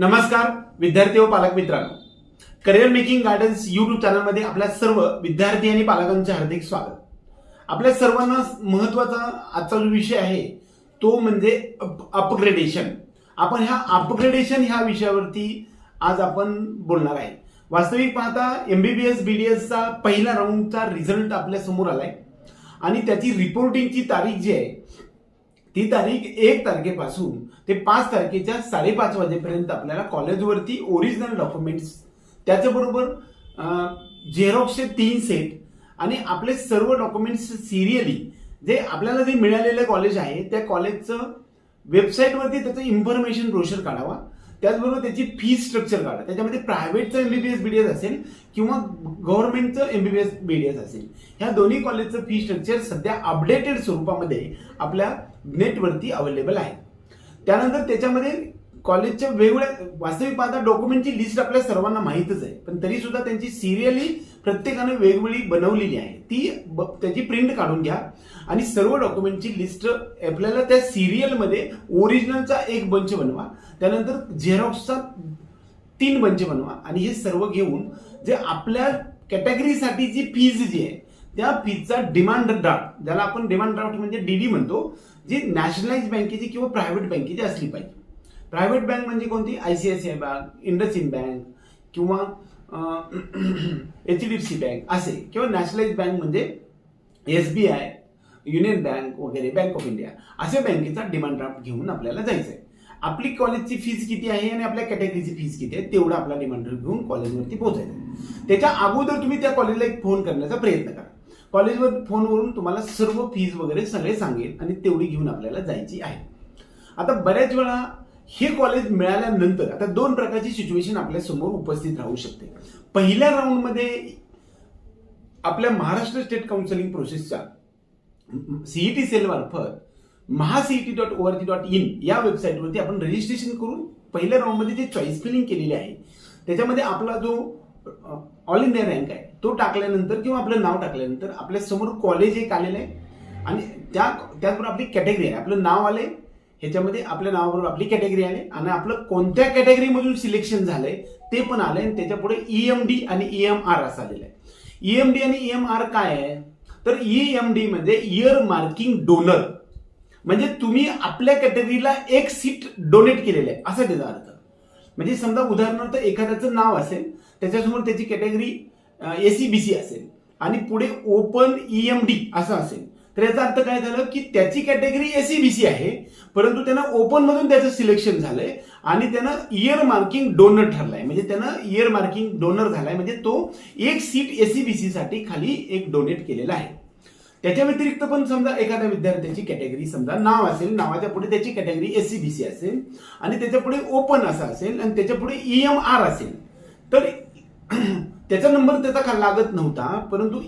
नमस्कार विद्यार्थी व पालक मित्रांनो. करिअर मेकिंग गार्डन्स युट्यूब चॅनलमध्ये आपल्या सर्व विद्यार्थी आणि पालकांचे हार्दिक स्वागत. आपल्या सर्वांना महत्त्वाचा आजचा जो विषय आहे तो म्हणजे अपग्रेडेशन आपण ह्या अपग्रेडेशन ह्या विषयावरती आज आपण बोलणार आहे. वास्तविक पाहता एमबीबीएस बीडीएसचा पहिला राऊंडचा रिझल्ट आपल्यासमोर आलाय. आणि त्याची रिपोर्टिंगची तारीख जी आहे ती तारीख एक तारखेपासून ते पाच तारखेच्या साडेपाच वाजेपर्यंत आपल्याला कॉलेजवरती ओरिजिनल डॉक्युमेंट्स त्याच्याबरोबर झेरॉक्सचे तीन सेट आणि आपले सर्व डॉक्युमेंट्स सिरियली जे आपल्याला जे मिळालेलं कॉलेज आहे त्या कॉलेजचं वेबसाईटवरती त्याचं इन्फॉर्मेशन ब्रोशर काढावा. त्याचबरोबर त्याची फी स्ट्रक्चर काढा. त्याच्यामध्ये प्रायव्हेटचं एमबीबीएस बीडीएस असेल किंवा गव्हर्नमेंटचं एमबीबीएस बीडीएस असेल. ह्या दोन्ही कॉलेजचं फी स्ट्रक्चर सध्या अपडेटेड स्वरूपामध्ये आपल्या नेटवरती अवेलेबल आहे. त्यानंतर त्याच्यामध्ये कॉलेजच्या वेगवेगळ्या वास्तविक पाहता डॉक्युमेंटची लिस्ट आपल्या सर्वांना माहीतच आहे. पण तरी सुद्धा त्यांची सिरियली प्रत्येकाने वेगवेगळी बनवलेली आहे. ती ब- त्याची प्रिंट काढून घ्या. आणि सर्व डॉक्युमेंटची लिस्ट आपल्याला त्या सिरियलमध्ये ओरिजिनलचा एक बंच बनवा. त्यानंतर झेरॉक्सचा तीन बंच बनवा. आणि हे सर्व घेऊन जे आपल्या कॅटेगरीसाठी जी फीज जी आहे त्या फीजचा डिमांड ड्राफ्ट ज्याला आपण डिमांड ड्राफ्ट म्हणजे डीडी म्हणतो जी नॅशनलाइज बँकेची किंवा प्रायव्हेट बँकेची असली पाहिजे. प्रायव्हेट बँक म्हणजे कोणती? I C I C I bank IndusInd bank किंवा H D F C bank असे किंवा नॅशनलाइज बँक म्हणजे S B I Union bank वगैरे बँक ऑफ इंडिया अशा बँकेचा डिमांड ड्राफ्ट घेऊन आपल्याला जायचं आहे आपली कॉलेजची फीज किती आहे आणि आपल्या कॅटेगरीची फीज किती आहे तेवढा आपला डिमांड ड्राफ्ट घेऊन कॉलेजवरती पोहोचायचं. आहे. त्याच्या अगोदर तुम्ही त्या कॉलेजला एक फोन करण्याचा प्रयत्न करा. कॉलेजवर फोनवरून तुम्हाला सर्व फीज वगैरे सगळे सांगेल आणि तेवढी घेऊन आपल्याला जायची आहे. आता बऱ्याच वेळा हे कॉलेज मिळाल्यानंतर आता दोन प्रकारची सिच्युएशन आपल्यासमोर उपस्थित राहू शकते. पहिल्या राऊंडमध्ये आपल्या महाराष्ट्र स्टेट काउन्सिलिंग प्रोसेसच्या CET सेलमार्फत MahaCET dot O R G dot in या वेबसाईटवरती आपण रजिस्ट्रेशन करून पहिल्या राऊंडमध्ये जे चॉईस फिलिंग केलेली आहे त्याच्यामध्ये आपला जो ऑल इंडिया रँक आहे तो टाकल्यानंतर किंवा आपलं नाव टाकल्यानंतर आपल्यासमोर कॉलेज एक आलेलं आहे. आणि त्या त्याचबरोबर आपली कॅटेगरी आहे. आपलं नाव आले ह्याच्यामध्ये आपल्या नावाबरोबर आपली कॅटेगरी आली आणि आपलं कोणत्या कॅटेगरीमधून सिलेक्शन झालंय ते पण आलंय आणि त्याच्या पुढे ईएम डी आणि ईएम आर असं आलेलं आहे. ईएमडी आणि ईएम आर काय आहे? तर ईएमडी म्हणजे इयर मार्किंग डोनर म्हणजे तुम्ही आपल्या कॅटेगरीला एक सीट डोनेट केलेलं आहे. असा त्याचा अर्थ. म्हणजे समजा उदाहरणार्थ एखाद्याचं नाव असेल त्याच्यासमोर त्याची कॅटेगरी एसीबीसी बी सी असेल आणि पुढे ओपन ईएमडी असं असेल. तर याचा अर्थ काय झालं की त्याची कॅटेगरी एसीबीसी बी सी आहे परंतु त्यानं ओपन मधून त्याचं सिलेक्शन झालंय आणि त्यानं इयर मार्किंग डोनर ठरलाय. म्हणजे त्यानं इयर मार्किंग डोनर झालाय म्हणजे तो एक सीट एसीबीसी बी साठी खाली एक डोनेट केलेला आहे. त्याच्या व्यतिरिक्त पण समजा एखाद्या विद्यार्थ्याची कॅटेगरी समजा नाव असेल नावाच्या पुढे त्याची category S C B C असेल आणि त्याच्या पुढे ओपन असं असेल आणि त्याच्या पुढे ईएम आर असेल. तर त्याचा नंबर त्याचा लागत नव्हता परंतु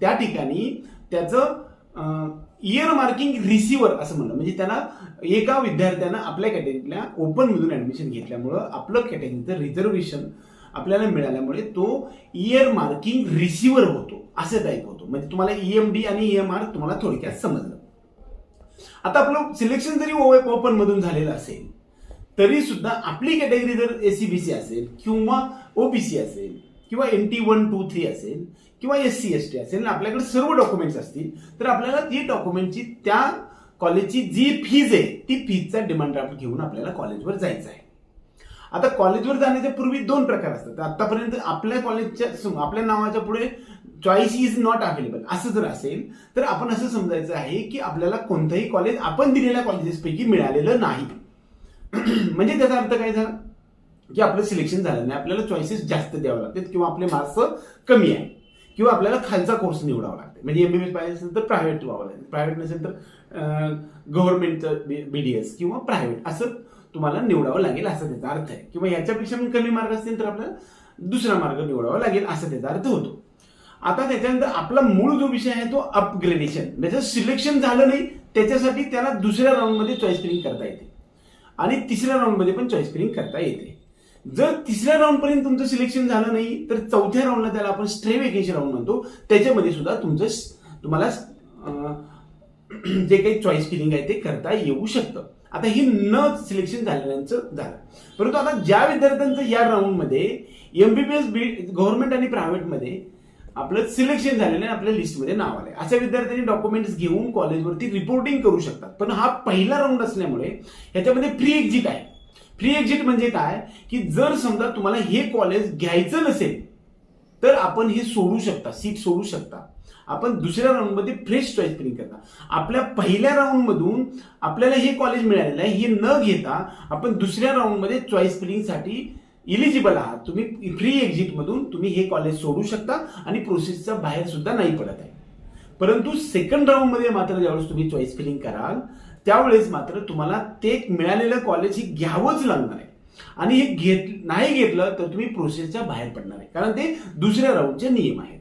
त्या ठिकाणी त्याचं इयर मार्किंग रिसिव्हर असं म्हणलं. म्हणजे त्याला एका विद्यार्थ्यानं आपल्या कॅटेगरीला ओपनमधून ॲडमिशन ऍडमिशन घेतल्यामुळं आपलं कॅटेगरीचं रिझर्वेशन आपल्याला मिळाल्यामुळे तो इयर मार्किंग रिसिव्हर होतो असं टाईप होतो. म्हणजे तुम्हाला ईएमडी आणि ईएम आर तुम्हाला थोडक्यात समजलं. आता आपलं सिलेक्शन जरी ओपन मधून झालेलं असेल तरी सुद्धा आपली कॅटेगरी जर एसीबीसी असेल किंवा ओबीसी असेल किंवा N T one two three असेल किंवा एस सी एस टी असेल आणि आपल्याकडे सर्व डॉक्युमेंट्स असतील तर आपल्याला ती डॉक्युमेंटची त्या कॉलेजची जी फीज आहे ती फीजचा डिमांड ड्राफ्ट घेऊन आपल्याला कॉलेजवर जायचं आहे. आता कॉलेजवर जाण्याच्या पूर्वी दोन प्रकार असतात. आतापर्यंत आपल्या कॉलेजच्या आपल्या नावाच्या पुढे चॉईस इज नॉट अवेलेबल असं जर असेल तर आपण असं समजायचं आहे की आपल्याला कोणतंही कॉलेज आपण दिलेल्या कॉलेजेसपैकी मिळालेलं नाही. म्हणजे त्याचा अर्थ काय झाला? की आपलं सिलेक्शन झालं नाही. आपल्याला चॉईसेस जास्त द्यावं लागतात किंवा आपले मार्क्स कमी आहे किंवा आपल्याला खालचा कोर्स निवडावा लागतो म्हणजे एमबीबीएस पाहिजे असेल तर प्रायव्हेट व्हावं लागेल. प्रायव्हेट नसेल तर गव्हर्नमेंटचं एस किंवा प्रायव्हेट असं तुम्हाला निवडावं लागेल असा त्याचा अर्थ आहे. किंवा याच्यापेक्षा कमी मार्ग असतील तर आपल्याला दुसरा मार्ग निवडावा लागेल असा त्याचा अर्थ होतो. आता त्याच्यानंतर आपला मूळ जो विषय आहे तो अपग्रेडेशन म्हणजे सिलेक्शन झालं नाही त्याच्यासाठी त्याला दुसऱ्या राऊंडमध्ये चॉईस फिलिंग करता येते. आणि तिसऱ्या राऊंडमध्ये पण चॉईस फिलिंग करता येते. जर तिसऱ्या राऊंड पर्यंत तुमचं सिलेक्शन झालं नाही तर चौथ्या राऊंडला त्याला आपण स्ट्रे वेकेशन राऊंड म्हणतो. त्याच्यामध्ये सुद्धा तुमचं तुम्हाला जे काही चॉईस फिलिंग आहे ते करता येऊ शकतं. आता हे न सिलेक्शन झालेल्यांचं झालं. परंतु आता ज्या विद्यार्थ्यांचं या राऊंडमध्ये एमबीबीएस बी गव्हर्नमेंट आणि प्रायव्हेटमध्ये आपलं सिलेक्शन झालेलं आहे आपल्या लिस्टमध्ये नाव आलंय. अशा विद्यार्थ्यांनी डॉक्युमेंट्स घेऊन कॉलेजवरती रिपोर्टिंग करू शकतात. पण हा पहिला राऊंड असल्यामुळे ह्याच्यामध्ये प्री एक्झिट आहे. फ्री एक्झिट म्हणजे काय? की जर समजा तुम्हाला हे कॉलेज घ्यायचं नसेल तर आपण हे सोडू शकता सीट सोडू शकता. आपण दुसऱ्या राऊंडमध्ये फ्रेश चॉईस फिलिंग करता. आपल्या पहिल्या राऊंडमधून आपल्याला हे कॉलेज मिळालेलं आहे हे न घेता आपण दुसऱ्या राऊंडमध्ये चॉईस फिलिंगसाठी इलिजिबल आहात. तुम्ही फ्री एक्झिटमधून तुम्ही हे कॉलेज सोडू शकता आणि प्रोसेसचा बाहेर सुद्धा नाही पडत आहे. परंतु सेकंड राऊंडमध्ये मात्र ज्यावेळेस तुम्ही चॉईस फिलिंग कराल त्यावेळेस मात्र तुम्हाला ते मिळालेलं कॉलेज हे घ्यावंच लागणार आहे. आणि हे घेत नाही घेतलं तर तुम्ही प्रोसेसच्या बाहेर पडणार आहे. कारण ते दुसऱ्या राऊंडचे नियम आहेत.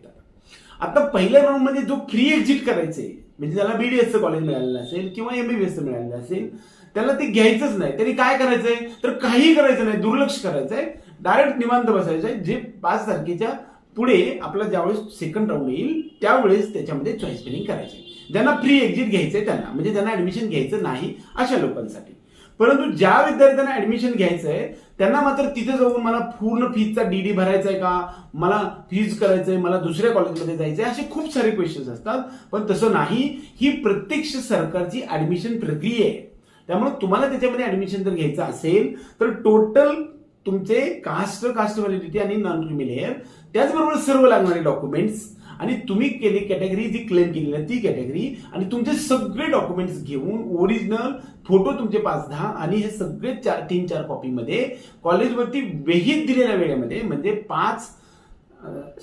आता पहिल्या राऊंडमध्ये जो फ्री एक्झिट करायचे म्हणजे त्याला बीडीएसचं कॉलेज मिळालेलं असेल किंवा एमबीबीएसचं मिळालेलं असेल त्याला ते घ्यायचंच नाही. त्यांनी काय करायचंय? तर काही करायचं नाही. दुर्लक्ष करायचंय. डायरेक्ट निवांत बसायचं आहे. जे पाच तारखेच्या पुढे आपला ज्यावेळेस सेकंड राऊंड येईल त्यावेळेस त्याच्यामध्ये चॉईस फिलिंग करायची ज्यांना फ्री एक्झिट घ्यायचंय त्यांना. म्हणजे ज्यांना ऍडमिशन घ्यायचं नाही अशा लोकांसाठी. परंतु ज्या विद्यार्थ्यांना ऍडमिशन घ्यायचं आहे त्यांना मात्र तिथे जाऊन मला पूर्ण फीजचा डीडी भरायचा आहे का? मला फीज करायचंय मला दुसऱ्या कॉलेजमध्ये जायचंय असे खूप सारे क्वेश्चन्स असतात. पण तसं नाही. ही प्रत्यक्ष सरकारची ऍडमिशन प्रक्रिया आहे. त्यामुळे तुम्हाला त्याच्यामध्ये ऍडमिशन जर घ्यायचं असेल तर टोटल तुमचे कास्ट कास्ट व्हॅलिडिटी आणि नॉन क्रिमिलेअर त्याचबरोबर सर्व लागणारे डॉक्युमेंट्स आणि तुम्ही केली कॅटेगरी जी क्लेम केलेली आहे ती कॅटेगरी आणि तुमचे सगळे डॉक्युमेंट्स घेऊन ओरिजिनल फोटो तुमचे पाच दहा आणि हे सगळे चार तीन चार कॉपीमध्ये कॉलेजवरती विहित दिलेल्या वेळेमध्ये म्हणजे पाच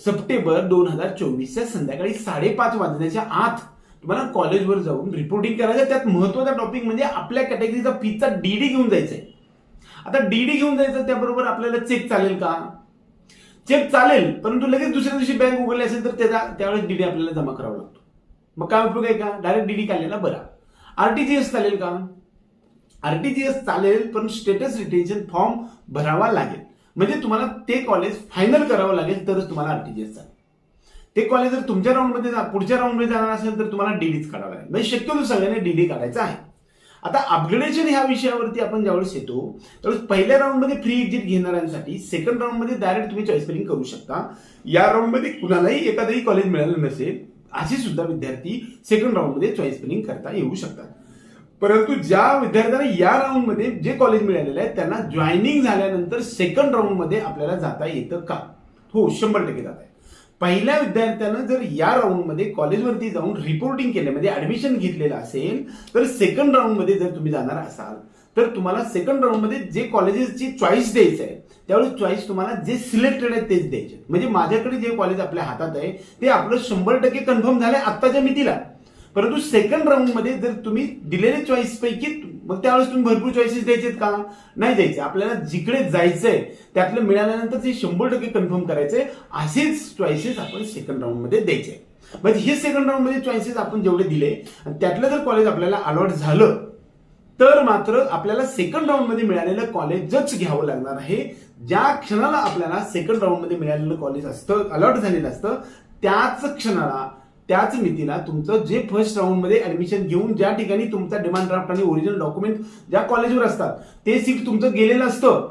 सप्टेंबर दोन हजार चोवीसच्या संध्याकाळी साडेपाच वाजण्याच्या आत तुम्हाला कॉलेजवर जाऊन रिपोर्टिंग करायचं त्यात महत्त्वाचा टॉपिक म्हणजे आपल्या कॅटेगरीचा फीचा डीडी घेऊन जायचं आहे आता डीडी घेऊन जायचं त्याबरोबर आपल्याला चेक चालेल का? चेक चालेल परंतु लगेच दुसऱ्या दिवशी बँक उघडली असेल तर त्याचा त्यावेळेस डीडी आपल्याला जमा करावा लागतो. मग काय उपयोग आहे का? डायरेक्ट डीडी काढलेला बरा. आरटीजीएस चालेल का? आरटीजीएस चालेल पण स्टेटस रिटेन्शन फॉर्म भरावा लागेल. म्हणजे तुम्हाला ते कॉलेज फायनल करावं लागेल तरच तुम्हाला आरटीजीएस चालेल. ते कॉलेज जर तुमच्या राऊंडमध्ये जा- पुढच्या राऊंडमध्ये जाणार असेल तर तुम्हाला डीडीच काढावं लागेल. म्हणजे शक्यतो सगळ्यांनी डीडी काढायचं आहे. आता अपग्रेडेशन ह्या विषयावरती आपण ज्यावेळेस येतो त्यावेळेस पहिल्या राऊंडमध्ये फ्री एक्झिट घेणाऱ्यांसाठी सेकंड राऊंडमध्ये डायरेक्ट तुम्ही चॉईस फिलिंग करू शकता. या राऊंडमध्ये कुणालाही एखादंही कॉलेज मिळालं नसेल असे सुद्धा विद्यार्थी सेकंड राऊंडमध्ये चॉईस फिलिंग करता येऊ शकतात. परंतु ज्या विद्यार्थ्यांना या राऊंडमध्ये जे कॉलेज मिळालेलं आहे त्यांना जॉईनिंग झाल्यानंतर सेकंड राऊंडमध्ये आपल्याला जाता येतं का? हो शंभर टक्के जाता पहिल्या विद्यार्थ्यानं जर या राऊंडमध्ये कॉलेजवरती जाऊन रिपोर्टिंग केलं म्हणजे ऍडमिशन घेतलेलं असेल तर सेकंड राऊंडमध्ये जर तुम्ही जाणार असाल तर तुम्हाला सेकंड राऊंडमध्ये जे कॉलेजेसची चॉईस द्यायचं आहे त्यावेळेस चॉईस तुम्हाला जे सिलेक्टेड आहे तेच द्यायचे. म्हणजे माझ्याकडे जे कॉलेज आपल्या हातात आहे ते आपलं शंभर टक्के कन्फर्म झालंय आत्ताच्या मितीला. परंतु सेकंड राऊंडमध्ये जर तुम्ही दिलेले चॉईसपैकी मग त्यावेळेस तुम्ही भरपूर चॉईसेस द्यायचेत का? नाही द्यायचे. आपल्याला जिकडे जायचंय त्यातलं मिळाल्यानंतर ते शंभर टक्के कन्फर्म करायचे. असेच चॉईसेस आपण सेकंड राऊंडमध्ये द्यायचे. म्हणजे हे सेकंड राऊंडमध्ये चॉईसेस आपण जेवढे दिले आणि त्यातलं जर कॉलेज आपल्याला अलॉट झालं तर मात्र आपल्याला सेकंड राऊंडमध्ये मिळालेलं कॉलेजच घ्यावं लागणार आहे. ज्या क्षणाला आपल्याला सेकंड राऊंडमध्ये मिळालेलं कॉलेज असतं अलॉट झालेलं असतं त्याच क्षणाला त्याच मितीला तुमचं जे फर्स्ट राऊंडमध्ये ऍडमिशन घेऊन ज्या ठिकाणी तुमचा डिमांड ड्राफ्ट आणि ओरिजिनल डॉक्युमेंट ज्या कॉलेजवर असतात ते सीट तुमचं गेलेलं असतं.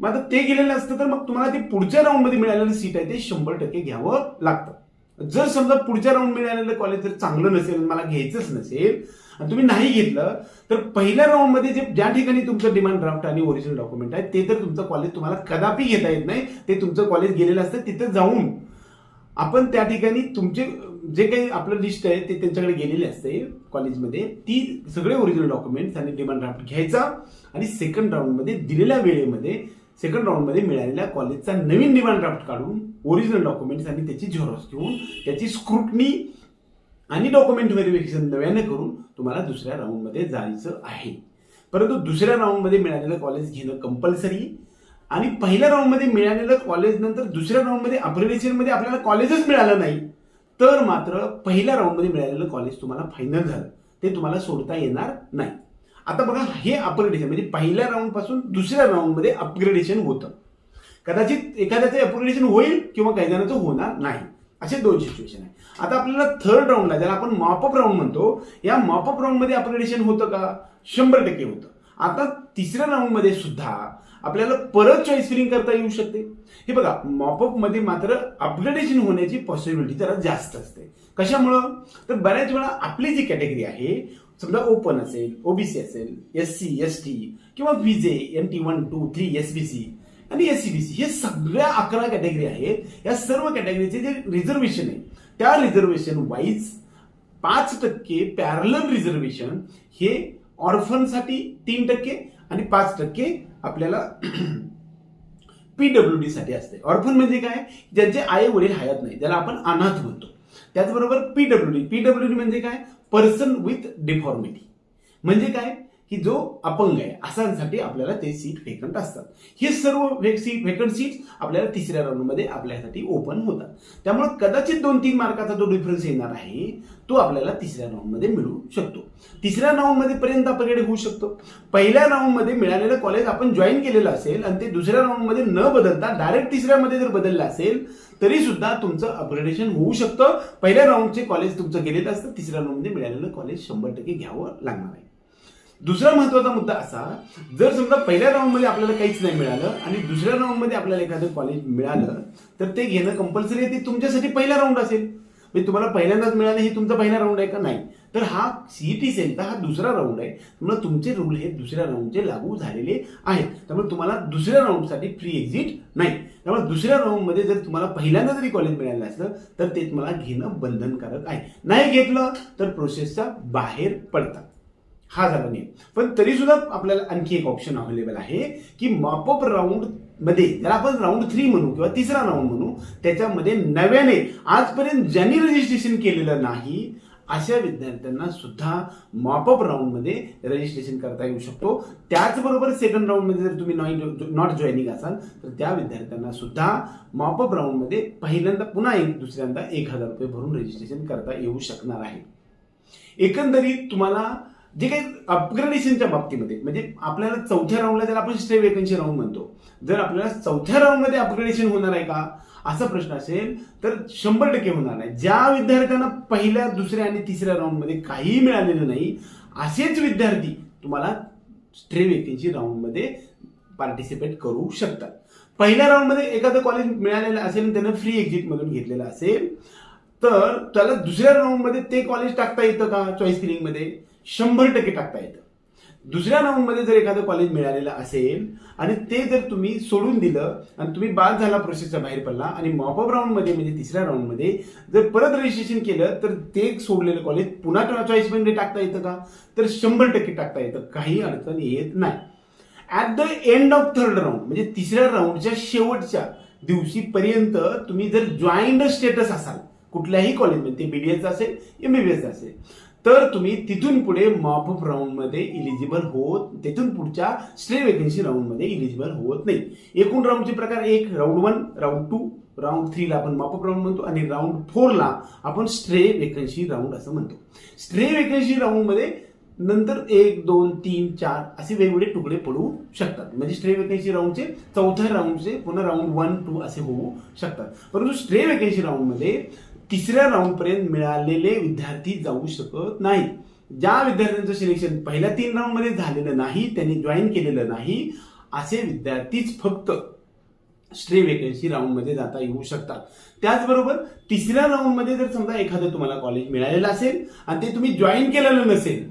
मग आता ते गेलेलं असतं तर मग तुम्हाला ते पुढच्या राऊंडमध्ये मिळालेलं सीट आहे ते शंभर टक्के घ्यावं लागतं. जर समजा पुढच्या राऊंड मिळालेलं कॉलेज जर चांगलं नसेल मला घ्यायचंच नसेल आणि तुम्ही नाही घेतलं तर पहिल्या राऊंडमध्ये जे ज्या ठिकाणी तुमचं डिमांड ड्राफ्ट आणि ओरिजिनल डॉक्युमेंट आहे ते तर तुमचं कॉलेज तुम्हाला कदापि घेता येत नाही. ते तुमचं कॉलेज गेलेलं असतं तिथं जाऊन. आपण त्या ठिकाणी तुमचे जे काही आपलं लिस्ट आहे ते त्यांच्याकडे गेलेले असते कॉलेजमध्ये ती सगळे ओरिजिनल डॉक्युमेंट्स आणि डिमांड ड्राफ्ट घ्यायचा आणि सेकंड राऊंडमध्ये दिलेल्या वेळेमध्ये सेकंड राऊंडमध्ये मिळालेल्या कॉलेजचा नवीन डिमांड ड्राफ्ट काढून ओरिजिनल डॉक्युमेंट्स आणि त्याची झेरॉक्स घेऊन त्याची स्क्रुटनी आणि डॉक्युमेंट व्हेरिफिकेशन नव्याने करून तुम्हाला दुसऱ्या राऊंडमध्ये जायचं आहे. परंतु दुसऱ्या राऊंडमध्ये मिळालेलं कॉलेज घेणं कंपल्सरी आणि पहिल्या राऊंडमध्ये मिळालेलं कॉलेज नंतर दुसऱ्या राऊंडमध्ये अप्रिलेशनमध्ये आपल्याला कॉलेजच मिळालं नाही. तर मात्र पहिल्या राऊंडमध्ये मिळालेलं कॉलेज तुम्हाला फायनल झालं. ते तुम्हाला सोडता येणार नाही. आता बघा हे अपग्रेडेशन म्हणजे पहिल्या राऊंडपासून दुसऱ्या राऊंडमध्ये अपग्रेडेशन होतं. कदाचित एखाद्याचं अपग्रेडेशन होईल किंवा काही जणांचं होणार नाही. असे दोन सिच्युएशन आहे. आता आपल्याला थर्ड राऊंडला ज्याला आपण मॉपअप राऊंड म्हणतो या मॉपअप राऊंडमध्ये अपग्रेडेशन होतं का? शंभर टक्के होतं. आता तिसऱ्या राऊंडमध्ये सुद्धा आपल्याला परत चॉईस फिलिंग करता येऊ शकते. हे बघा मॉपअपमध्ये मात्र अपग्रेडेशन होण्याची पॉसिबिलिटी जरा जास्त असते. कशामुळं? तर बऱ्याच वेळा आपली जी कॅटेगरी आहे समजा ओपन असेल ओबीसी असेल एस सी एस टी किंवा V J N T one two three S B C आणि एस सी बी सी हे सगळ्या अकरा कॅटेगरी आहेत. या सर्व कॅटेगरीचे जे रिझर्वेशन आहे त्या रिझर्वेशन वाईज पाच टक्के पॅरलर रिझर्वेशन हे ऑर्फनसाठी तीन टक्के आणि पाच टक्के आपल्याला पीडब्ल्यू साठी असते. ऑर्फन म्हणजे काय? ज्यांचे आई वडील हयात नाही ज्याला आपण अनाथ म्हणतो. त्याचबरोबर पीडब्ल्यू डी पीडब्ल्यू डी म्हणजे काय? पर्सन विथ डिफॉर्मिटी म्हणजे काय? की जो अपंग आहे असांसाठी आपल्याला ते सीट वेकंट असतात. हे सर्व सीट वेकंट सीट आपल्याला तिसऱ्या राऊंडमध्ये आपल्यासाठी ओपन होतात. त्यामुळे कदाचित दोन तीन मार्काचा जो डिफरन्स येणार आहे तो आपल्याला तिसऱ्या राऊंडमध्ये मिळू शकतो. तिसऱ्या राऊंडमध्ये पर्यंत अपग्रेड होऊ शकतो. पहिल्या राऊंडमध्ये मिळालेलं कॉलेज आपण जॉईन केलेलं असेल आणि ते दुसऱ्या राऊंडमध्ये न बदलता डायरेक्ट तिसऱ्यामध्ये जर बदललं असेल तरी सुद्धा तुमचं अपग्रेडेशन होऊ शकतं. पहिल्या राऊंडचे कॉलेज तुमचं गेलेलं असतं. तिसऱ्या राऊंडमध्ये मिळालेलं कॉलेज शंभर टक्के घ्यावं लागणार आहे. दुसरा महत्त्वाचा मुद्दा असा जर समजा पहिल्या राऊंडमध्ये आपल्याला काहीच नाही मिळालं आणि दुसऱ्या राऊंडमध्ये आपल्याला एखादं कॉलेज मिळालं तर ते घेणं कंपल्सरी आहे ते तुमच्यासाठी पहिला राऊंड असेल. म्हणजे तुम्हाला पहिल्यांदाच मिळालं हे तुमचा पहिला राऊंड आहे का? नाही. तर हा सीईटी सेलचा हा दुसरा राऊंड आहे. त्यामुळे तुमचे रूल हे दुसऱ्या राऊंडचे लागू झालेले आहेत. त्यामुळे तुम्हाला दुसऱ्या राऊंडसाठी फ्री एक्झिट नाही. त्यामुळे दुसऱ्या राऊंडमध्ये जर तुम्हाला पहिल्यांदा जरी कॉलेज मिळालं असलं तर ते तुम्हाला घेणं बंधनकारक आहे. नाही घेतलं तर प्रोसेसच्या बाहेर पडतात. हा झाला नियम. पण तरी सुद्धा आपल्याला आणखी एक ऑप्शन अवेलेबल आहे की मॉपअप राऊंडमध्ये ज्याला आपण राऊंड थ्री म्हणू किंवा तिसरा राऊंड म्हणू त्याच्यामध्ये नव्याने आजपर्यंत ज्यांनी रजिस्ट्रेशन केलेलं नाही अशा विद्यार्थ्यांना सुद्धा मॉपअप राऊंडमध्ये रजिस्ट्रेशन करता येऊ शकतो. त्याचबरोबर सेकंड राऊंडमध्ये जर तुम्ही नॉइन नॉट जॉईनिंग असाल तर त्या विद्यार्थ्यांना सुद्धा मॉपअप राऊंडमध्ये पहिल्यांदा पुन्हा एक दुसऱ्यांदा एक हजार रुपये भरून रजिस्ट्रेशन करता येऊ शकणार आहे. एकंदरीत तुम्हाला जे काही अपग्रेडेशनच्या बाबतीमध्ये म्हणजे आपल्याला चौथ्या राऊंडला ज्याला आपण स्टे वेकन्सी राऊंड म्हणतो जर आपल्याला चौथ्या राऊंडमध्ये अपग्रेडेशन होणार आहे का? असा प्रश्न असेल तर शंभर टक्के होणार नाही. ज्या विद्यार्थ्यांना पहिल्या दुसऱ्या आणि तिसऱ्या राऊंडमध्ये काहीही मिळालेलं नाही असेच विद्यार्थी तुम्हाला स्ट्रे वेकन्सी राऊंडमध्ये पार्टिसिपेट करू शकतात. पहिल्या राऊंडमध्ये एखादं कॉलेज मिळालेलं असेल आणि त्यानं फ्री एक्झिटमधून घेतलेलं असेल तर त्याला दुसऱ्या राऊंडमध्ये ते कॉलेज टाकता येतं का? चॉईस फिलिंगमध्ये शंभर टक्के टाकता येतं. दुसऱ्या राऊंडमध्ये जर एखादं कॉलेज मिळालेलं असेल आणि ते जर तुम्ही सोडून दिलं आणि तुम्ही बाद झाला प्रोसेसच्या बाहेर पडला आणि मॉपअप राऊंडमध्ये म्हणजे तिसऱ्या राऊंडमध्ये जर परत रजिस्ट्रेशन केलं तर ते सोडलेलं कॉलेज पुन्हा चॉईसमध्ये टाकता येतं का? तर शंभर टक्के टाकता येतं. काही अडचण येत नाही. At the end of third round म्हणजे तिसऱ्या राऊंडच्या शेवटच्या दिवशीपर्यंत तुम्ही जर जॉईंट स्टेटस असाल कुठल्याही कॉलेजमध्ये ते बीडीएस असेल एमबीबीएस असेल तर तुम्ही तिथून पुढे मॉपअप राऊंडमध्ये इलिजिबल होत तिथून पुढच्या स्ट्रे वेकन्सी राऊंडमध्ये इलिजिबल होत नाही. एकूण राऊंडचे प्रकार एक round one round two round थ्रीला आपण मॉपअप राऊंड म्हणतो आणि राऊंड फोरला आपण स्ट्रे वेकन्सी राऊंड असं म्हणतो. स्ट्रे वेकन्सी राऊंडमध्ये नंतर एक दोन तीन चार असे वेगवेगळे तुकडे पडू शकतात. म्हणजे स्ट्रे वेकन्सी राऊंडचे चौथ्या राऊंडचे पुन्हा राऊंड वन टू असे होऊ शकतात. परंतु स्ट्रे वेकन्सी राऊंडमध्ये तिसऱ्या राऊंडपर्यंत मिळालेले विद्यार्थी जाऊ शकत नाही ज्या विद्यार्थ्यांचं सिलेक्शन पहिल्या तीन राऊंडमध्ये झालेलं नाही त्यांनी जॉईन केलेलं नाही असे विद्यार्थीच फक्त स्ट्रे वेकन्सी राऊंडमध्ये जाता येऊ शकतात. त्याचबरोबर तिसऱ्या राऊंडमध्ये जर समजा एखादं तुम्हाला कॉलेज मिळालेलं असेल आणि ते तुम्ही जॉईन केलेलं नसेल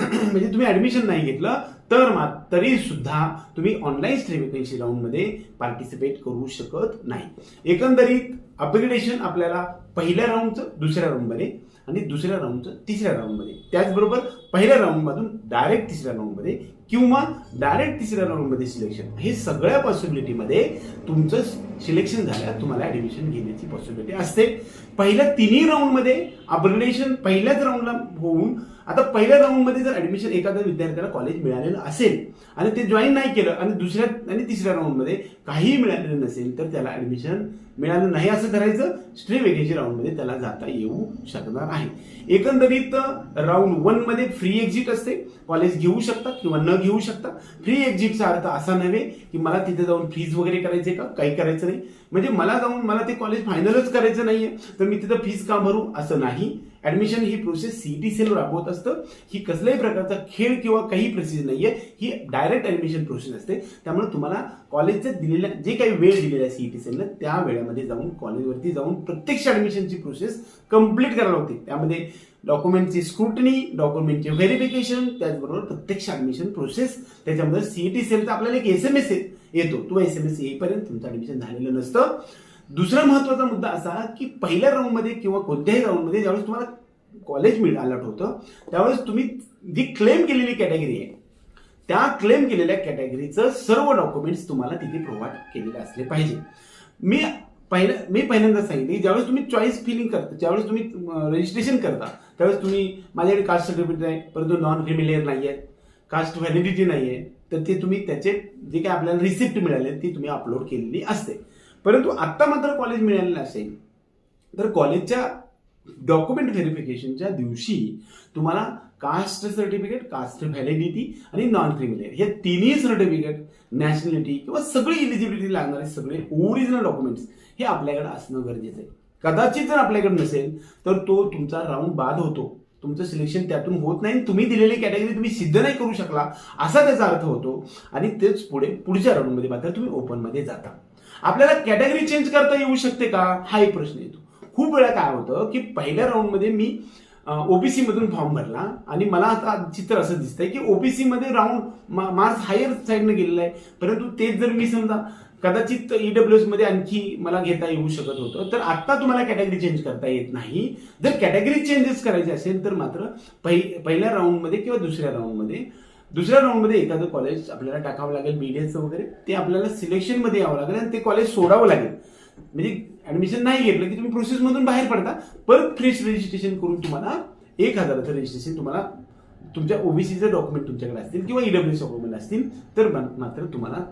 म्हणजे तुम्ही ऍडमिशन नाही घेतलं तर मा तरी सुद्धा तुम्ही ऑनलाईन स्ट्रीम वेकन्सी राऊंडमध्ये पार्टिसिपेट करू शकत नाही. एकंदरीत अपग्रेडेशन आपल्याला पहिल्या राऊंडचं दुसऱ्या राऊंडमध्ये आणि दुसऱ्या राऊंडचं तिसऱ्या राऊंडमध्ये त्याचबरोबर पहिल्या राऊंडमधून डायरेक्ट तिसऱ्या राऊंडमध्ये किंवा डायरेक्ट तिसऱ्या राऊंडमध्ये सिलेक्शन हे सगळ्या पॉसिबिलिटीमध्ये तुमचं सिलेक्शन झाल्यास तुम्हाला ॲडमिशन घेण्याची पॉसिबिलिटी असते. पहिल्या तिन्ही राऊंडमध्ये अपग्रेडेशन पहिल्याच राऊंडला होऊन आता पहिल्या राऊंडमध्ये जर ऍडमिशन एखाद्या विद्यार्थ्याला कॉलेज मिळालेलं असेल आणि ते जॉईन नाही केलं आणि दुसऱ्या आणि तिसऱ्या राऊंडमध्ये काहीही मिळालेलं नसेल तर त्याला ऍडमिशन मिळालं नाही असं करायचं. स्ट्री वेकेशन राऊंडमध्ये त्याला जाता येऊ शकणार आहे. एकंदरीत राऊंड वनमध्ये फ्री एक्झिट असते. कॉलेज घेऊ शकतात किंवा न घेऊ शकतात फ्री एक्झिटचा अर्थ असा नव्हे की मला तिथे जाऊन फीज वगैरे करायचे का? काही करायचं नाही. म्हणजे मला जाऊन मला ते कॉलेज फायनलच करायचं नाहीये. तर मी तिथं फीज का भरू? असं नाही. ऍडमिशन ही प्रोसेस सीईटी सेल राबवत असतं. ही कसल्याही प्रकारचा खेळ किंवा काही प्रोसेस नाहीये. ही डायरेक्ट ऍडमिशन प्रोसेस असते. त्यामुळे तुम्हाला कॉलेजच्या दिलेल्या जे काही वेळ दिलेला आहे सीईटी सेलनं त्या वेळेमध्ये जाऊन कॉलेजवरती जाऊन प्रत्यक्ष ऍडमिशनची प्रोसेस कंप्लीट करायला होते. त्यामध्ये डॉक्युमेंटची स्क्रुटनी डॉक्युमेंटचे व्हेरिफिकेशन त्याचबरोबर प्रत्यक्ष ऍडमिशन प्रोसेस त्याच्यामध्ये सीईटी सेलचा आपल्याला एक एस एम एस येतो. तो एस एम एस येईपर्यंत तुमचं ऍडमिशन झालेलं नसतं. दुसरा महत्त्वाचा मुद्दा असा की पहिल्या राऊंडमध्ये किंवा कोणत्याही राऊंडमध्ये ज्यावेळेस तुम्हाला कॉलेज मिळ अलर्ट होतं त्यावेळेस तुम्ही जी क्लेम केलेली कॅटेगरी आहे त्या क्लेम केलेल्या कॅटेगरीचं सर्व डॉक्युमेंट्स तुम्हाला तिथे प्रोव्हाइड केलेले असले पाहिजे. मी पहिल्या मी पहिल्यांदा सांगितले ज्यावेळेस तुम्ही चॉईस फिलिंग करता ज्यावेळेस तुम्ही रजिस्ट्रेशन करता त्यावेळेस तुम्ही माझ्याकडे कास्ट सर्टिफिकेट आहे परंतु नॉन क्रिमिलेअर नाही आहे कास्ट व्हॅलिडिटी नाही आहे तर ते तुम्ही त्याचे जे काही आपल्याला रिसिप्ट मिळाले ती तुम्ही अपलोड केलेली असते. परंतु आत्ता मात्र कॉलेज मिळालेलं असेल तर कॉलेजच्या डॉक्युमेंट व्हेरिफिकेशनच्या दिवशी तुम्हाला कास्ट सर्टिफिकेट कास्ट व्हॅलिडिटी आणि नॉन क्रिमिनल हे तिन्ही सर्टिफिकेट नॅशनॅलिटी किंवा सगळी इलिजिबिलिटी लागणारे सगळे ओरिजिनल डॉक्युमेंट्स हे आपल्याकडे असणं गरजेचं आहे. कदाचित जर आपल्याकडे नसेल तर तो तुमचा राऊंड बाद होतो. तुमचं सिलेक्शन त्यातून होत नाही आणि तुम्ही दिलेली कॅटेगरी तुम्ही सिद्ध नाही करू शकला असा त्याचा अर्थ होतो. आणि तेच पुढे पुढच्या राऊंडमध्ये मात्र तुम्ही ओपनमध्ये जाता. आपल्याला कॅटेगरी चेंज करता येऊ शकते का? हा एक प्रश्न येतो. खूप वेळा काय होतं की पहिल्या राऊंडमध्ये मी ओबीसी मधून फॉर्म भरला आणि मला आता चित्र असं दिसतंय की ओबीसी मध्ये राऊंड मार्क्स हायर साईडने गेलेला आहे. परंतु तेच जर मी समजा कदाचित ईडब्ल्यू एसमध्ये आणखी मला घेता येऊ शकत होतं तर आता तुम्हाला कॅटेगरी चेंज करता येत नाही. जर कॅटेगरी चेंजेस करायचे असेल तर मात्र पहि- पहिल्या राऊंडमध्ये किंवा दुसऱ्या राऊंडमध्ये दुसऱ्या राऊंडमध्ये एखादं कॉलेज आपल्याला टाकावं लागेल बीडीएसचं वगैरे ते आपल्याला सिलेक्शनमध्ये यावं लागेल आणि ते कॉलेज सोडावं लागेल. म्हणजे ॲडमिशन नाही घेतलं की तुम्ही प्रोसेसमधून बाहेर पडता. परत फ्रेश रजिस्ट्रेशन करून तुम्हाला एक हजाराचं रजिस्ट्रेशन तुम्हाला तुमच्या ओबीसीचे डॉक्युमेंट तुमच्याकडे असतील किंवा ईडब्ल्यू डॉक्युमेंट असतील तर मात्र तुम्हाला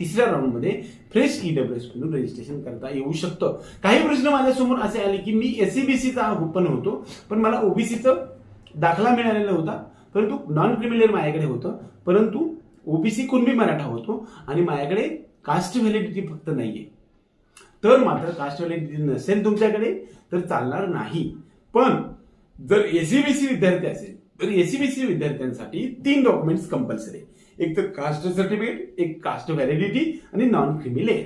तिसऱ्या राऊंडमध्ये फ्रेश ईडब्ल्यू एस म्हणून रजिस्ट्रेशन करता येऊ शकतं. काही प्रश्न माझ्यासमोर असे आले की मी एस सी बी सीचा पण होतो पण मला ओबीसीचा दाखला मिळालेला होता. परंतु नॉन क्रिमिनल माझ्याकडे होतं. परंतु ओबीसी कुणबी मराठा होतो आणि माझ्याकडे कास्ट व्हॅलिडिटी फक्त नाही आहे तर मात्र कास्ट व्हॅलिडिटी नसेल तुमच्याकडे तर चालणार नाही. पण जर एसीबीसी विद्यार्थी असेल तर एसीबीसी विद्यार्थ्यांसाठी तीन डॉक्युमेंट्स कंपल्सरी एक तर कास्ट सर्टिफिकेट एक कास्ट व्हॅलिडिटी आणि नॉन क्रिमिनल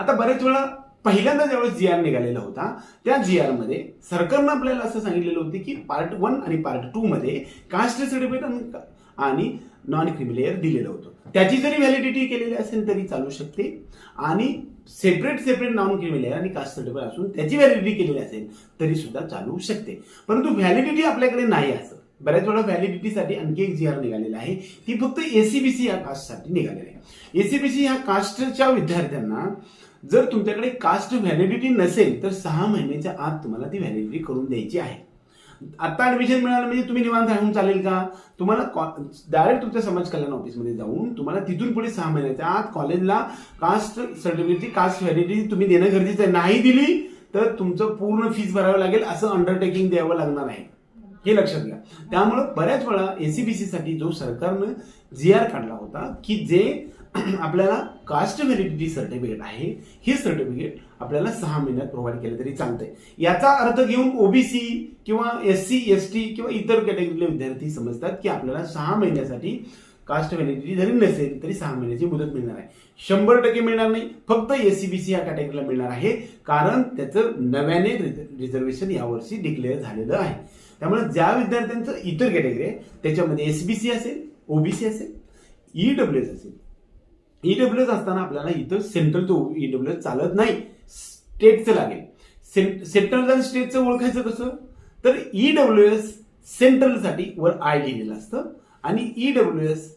आता बऱ्याच वेळा पहिल्यांदा ज्यावेळेस जी आर निघालेला होता त्या जी आरमध्ये सरकारनं आपल्याला असं सांगितलेलं होतं की पार्ट वन आणि पार्ट टू मध्ये कास्ट सर्टिफिकेट आणि- नॉन क्रिमिलेअर दिलेलं होतं. त्याची जरी व्हॅलिडिटी केलेली असेल तरी चालू शकते. आणि separate separate non creamy layer आणि कास्ट सर्टिफिकेट असून त्याची व्हॅलिडिटी केलेली असेल तरी सुद्धा चालू शकते. परंतु व्हॅलिडिटी आपल्याकडे नाही असं. बऱ्याच वेळा व्हॅलिडिटीसाठी आणखी एक जी आर निघालेला आहे. ती फक्त एसीबीसी या कास्टसाठी निघालेली आहे. एसीबीसी ह्या कास्टच्या विद्यार्थ्यांना जर तुमच्याकडे कास्ट व्हॅलिडिटी नसेल तर सहा महिन्याच्या आत तुम्हाला ती व्हॅलिडिटी करून द्यायची आहे. आता ऍडमिशन मिळालं म्हणजे तुम्ही निवांत राहून चालेल का? तुम्हाला डायरेक्ट तुमच्या समाज कल्याण ऑफिसमध्ये जाऊन तुम्हाला तिथून पुढे सहा महिन्याच्या आत कॉलेजला कास्ट सर्टिफिकेटची कास्ट व्हॅलिडिटी तुम्ही देणं गरजेचं आहे. नाही दिली तर तुमचं पूर्ण फीस भरावं लागेल असं अंडरटेकिंग द्यावं लागणार आहे. हे लक्षात घ्या. त्यामुळं बऱ्याच वेळा एसीबीसीसाठी जो सरकारनं जी आर काढला होता की जे आपल्याला कास्ट व्हॅलिडिटी सर्टिफिकेट आहे हे सर्टिफिकेट आपल्याला सहा महिन्यात प्रोव्हाइड केलं तरी चालतंय. याचा अर्थ घेऊन ओबीसी किंवा एस सी एस टी किंवा इतर कॅटेगरीतले विद्यार्थी समजतात की आपल्याला सहा महिन्यासाठी कास्ट व्हॅलिडिटी जरी नसेल तरी सहा महिन्याची मुदत मिळणार आहे. शंभर टक्के मिळणार नाही फक्त एसीबीसी या कॅटेगरीला मिळणार आहे कारण त्याचं नव्याने रिझर्वेशन यावर्षी डिक्लेअर झालेलं आहे. त्यामुळे ज्या विद्यार्थ्यांचं इतर कॅटेगरी आहे त्याच्यामध्ये एसबीसी असेल ओबीसी असेल ईडब्ल्यू एस असेल ईडब्ल्यू एस असताना आपल्याला इथं सेंट्रलचं ईडब्ल्यू एस चालत नाही. स्टेटचं लागेल. सेंट्रल आणि स्टेटचं ओळखायचं कसं? तर ईडब्ल्यू एस सेंट्रलसाठी वर आय लिहिलेलं असतं. आणि ईडब्ल्यू एस.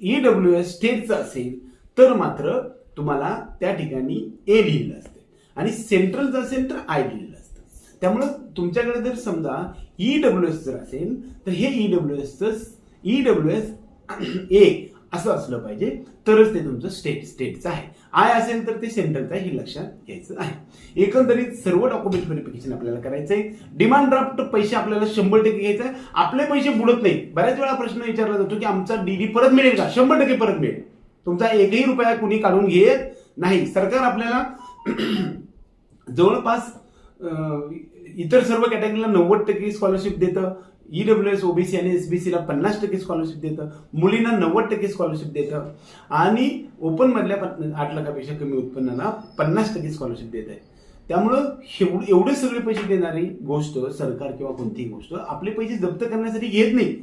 ईडब्ल्यू एस स्टेटचं असेल तर मात्र तुम्हाला त्या ठिकाणी ए लिहिलेलं असते. आणि सेंट्रलचं असेल तर आय असतं त्यामुळं तुमच्याकडे जर समजा ई डब्ल्यू एस जर असेल तर हे ई डब्ल्यू एसचं ई डब्ल्यू एस ए असं असलं पाहिजे. तरच ते तुमचं स्टेट स्टेटचं आहे. आय असेल तर ते सेंट्रलचं आहे हे लक्षात घ्यायचं आहे. एकंदरीत सर्व डॉक्युमेंट व्हेरिफिकेशन आपल्याला करायचं आहे डिमांड ड्राफ्ट पैसे आपल्याला शंभर टक्के घ्यायचं आहे. आपले पैसे बुडत नाही बऱ्याच वेळा प्रश्न विचारला जातो की आमचा डीडी परत मिळेल का? शंभर टक्के परत मिळेल. तुमचा एकही रुपया कुणी काढून घेत नाही. सरकार आपल्याला जवळपास इतर सर्व कॅटेगरीला नव्वद टक्के स्कॉलरशिप देतं. ईडब्ल्यू एस ओबीसी आणि एसबीसीला पन्नास टक्के स्कॉलरशिप देतं. मुलींना नव्वद टक्के स्कॉलरशिप देतं. आणि ओपन मधल्या आठ लाखापेक्षा कमी उत्पन्नाला पन्नास टक्के स्कॉलरशिप देत आहे त्यामुळं एवढे सगळे पैसे देणारी गोष्ट सरकार किंवा कोणतीही गोष्ट आपले पैसे जप्त करण्यासाठी घेत नाही.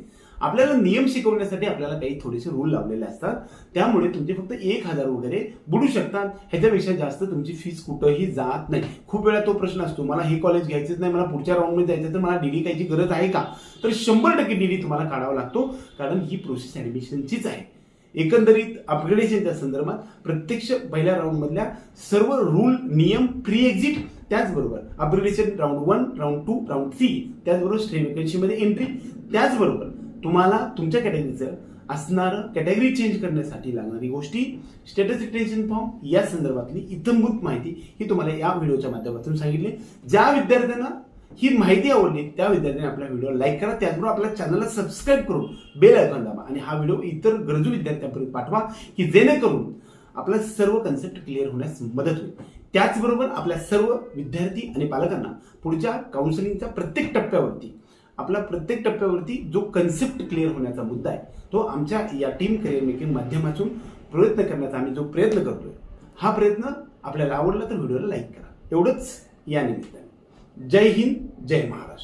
आपल्याला नियम शिकवण्यासाठी आपल्याला काही थोडेसे रूल लावलेले असतात. त्यामुळे तुमचे फक्त एक हजार वगैरे बुडू शकतात. ह्याच्यापेक्षा जास्त तुमची फीस कुठंही जात नाही. खूप वेळा तो प्रश्न असतो मला हे कॉलेज घ्यायचंच नाही मला पुढच्या राऊंडमध्ये जायचं तर मला डीडी काही गरज आहे का? तर शंभर टक्के डीडी तुम्हाला काढावा लागतो कारण ही प्रोसेस ऍडमिशनचीच आहे. एकंदरीत अपग्रेडेशनच्या संदर्भात प्रत्यक्ष पहिल्या राऊंडमधल्या सर्व रूल नियम प्री एक्झिट त्याचबरोबर upgradation round one round two round three त्याचबरोबर स्ट्रीम वेकन्सीमध्ये एंट्री त्याचबरोबर तुम्हाला तुमच्या कॅटेगरीचं असणारं कॅटेगरी चेंज करण्यासाठी लागणारी गोष्टी स्टेटस एक्सटेन्शन फॉर्म या संदर्भातली इतंभूत माहिती ही तुम्हाला या व्हिडिओच्या माध्यमातून सांगितली. ज्या विद्यार्थ्यांना ही माहिती आवडली त्या विद्यार्थ्यांनी आपल्या व्हिडिओ लाईक करा. त्याचबरोबर आपल्या चॅनलला सबस्क्राईब करून बेल आयकॉन दाबा आणि हा व्हिडिओ इतर गरजू विद्यार्थ्यांपर्यंत पाठवा की जेणेकरून आपला सर्व कन्सेप्ट क्लिअर होण्यास मदत होईल. त्याचबरोबर आपल्या सर्व विद्यार्थी आणि पालकांना पुढच्या काउन्सिलिंगच्या प्रत्येक टप्प्यावरती आपला प्रत्येक टप्प्यावरती जो कन्सेप्ट क्लिअर होण्याचा मुद्दा आहे तो आमच्या या टीम करिअर मेकिंग माध्यमातून प्रयत्न करण्याचा आम्ही जो प्रयत्न करतोय हा प्रयत्न आपल्याला आवडला तर व्हिडिओला लाईक करा. एवढंच या निमित्ताने. जय हिंद जय महाराष्ट्र.